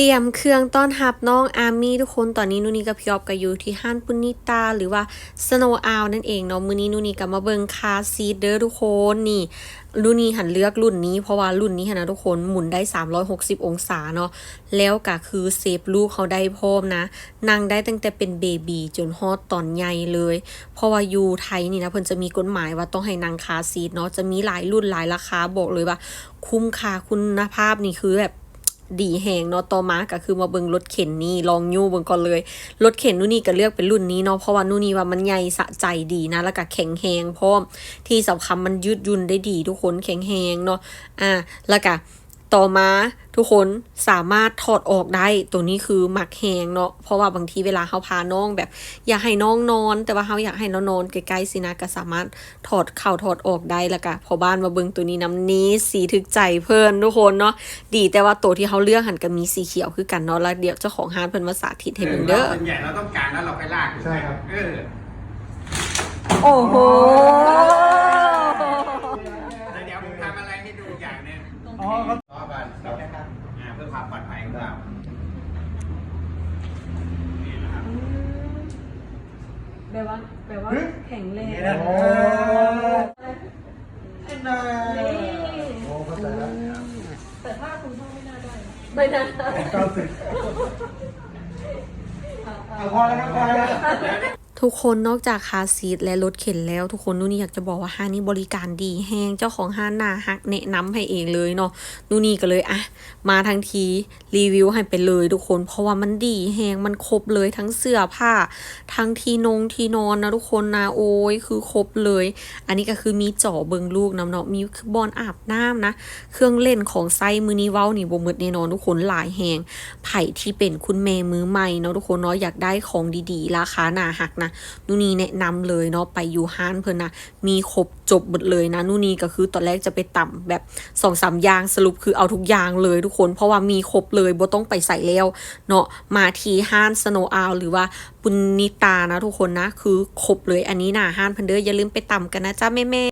เตรียมเครื่องต้อนรับน้องอาร์มี่ทุกคนตอนนี้นูนี่กับพี่ออฟก็อยู่ที่ห้านปุนิตา หรือว่าสโนว์อาวนั่นเองเนาะมื้อนี้นูนี่ก็มาเบิงคาซีทเด้อทุกคนนี่รุ่นนี้หันเลือกรุ่นนี้เพราะว่ารุ่นนี้หันนะทุกคนหมุนได้ 360 องศาเนาะแล้วก็คือเซฟลูกเขาได้พร้อมนะนั่งได้ตั้งแต่เป็นเบบีจนฮอดตอนใหญ่เลย เพราะว่าอยู่ไทยนี่นะเพิ่นจะมีกฎหมายว่าต้องให้นั่งคาซีทเนาะจะมีหลายรุ่นหลายราคาบอกเลยว่า คุ้มค่าคุณภาพนี่คือแบบ ดีแหงเนาะต่อมาก็คือมาเบิ่งรถเข็นนี่ลองยู่เบิ่งก่อนเลยรถเข็นนู่นนี่ก็เลือกเป็นรุ่นนี้เนาะเพราะว่านู่นนี่ว่ามันใหญ่สะใจดีนะ แล้วก็แข็งแหงพร้อมที่สำคัญมันยืดยุ่นได้ดีทุกคนแข็งแหงเนาะอ่าแล้วก็ ต่อมาทุกคนสามารถถอดออกได้ตัวนี้คือหมักแหงเนาะเพราะว่าบางทีเวลาเขาพาน้องแบบ อยากให้น้องนอน แต่ว่าเขาอยากให้น้องนอนใกล้ๆสินะก็สามารถถอดเข่าถอดออกได้แล้วก็พอบ้านมาเบิ่งตัวนี้น้ำนี้สีถึกใจเพิ่นทุกคนเนาะดีแต่ว่าตัวที่เขาเลือกหันก็มีสีเขียวคือกันเนาะแล้วเดี๋ยวเจ้าของห้านเพิ่นมาสาธิตให้เบิ่งเด้อส่วนใหญ่เราต้องการแล้วเราไปลากใช่ครับเออโอ้โหแล้วเดี๋ยวผมทำอะไรให้ดูอย่างหนึงอ๋อค รับล้อก่อนอ่าเพื่อความปลอดภัยของเรานี่นะครับ แปลว่าแปลว่าแข็งแรงนี่นะโอ้เอ็นเลยโอ้เข้าใจแล้วแต่ถ้าคุณพ่อไม่น่าได้ไม่น่าเก้าสิบ เอาพอแล้วครับพอแล้ว ทุกคนนอกจากคาซีทและรถเข็นแล้ว ทุกคนนู่นนี่อยากจะบอกว่าห้างนี้บริการดีแห้งเจ้าของห้างนาฮักแนะนำให้เองเลยเนาะนู่นนี่ก็เลยอะมาทั้งทีรีวิวให้ไปเลย ทุกคนเพราะว่ามันดีแห้งมันครบเลยทั้งเสื้อผ้า ทั้งที่นงที่นอนนะทุกคนนะโอ้ยคือครบเลย อันนี้ก็คือมีจ่อเบิงลูกน้ำเนาะมีบอลอาบน้ำนะ เครื่องเล่นของไซมือนี้เว้านี่บ่หมดแน่นอนทุกคนหลายแหงไผ่ที่เป็นคุณแม่มือใหม่เนาะทุกคนเนาะอยากได้ของดีๆ ราคาหนาหักนะนูนีแนะนำเลยเนาะไปยูฮานเพิ่นนะมีครบจบหมดเลยนะนูนีก็คือตอนแรกจะไปต่ำแบบสองสามอย่างสรุปคือเอาทุกอย่างเลยทุกคนเพราะว่ามีครบเลยบ่ต้องไปใส่แล้วเนาะมาที่ห้านสโนอาลหรือว่าปุณนิตานะทุกคนนะ คือครบเลยอันนี้นะห้านเพันเดอร์อย่าลืมไปต่ำกันนะจ้าแม่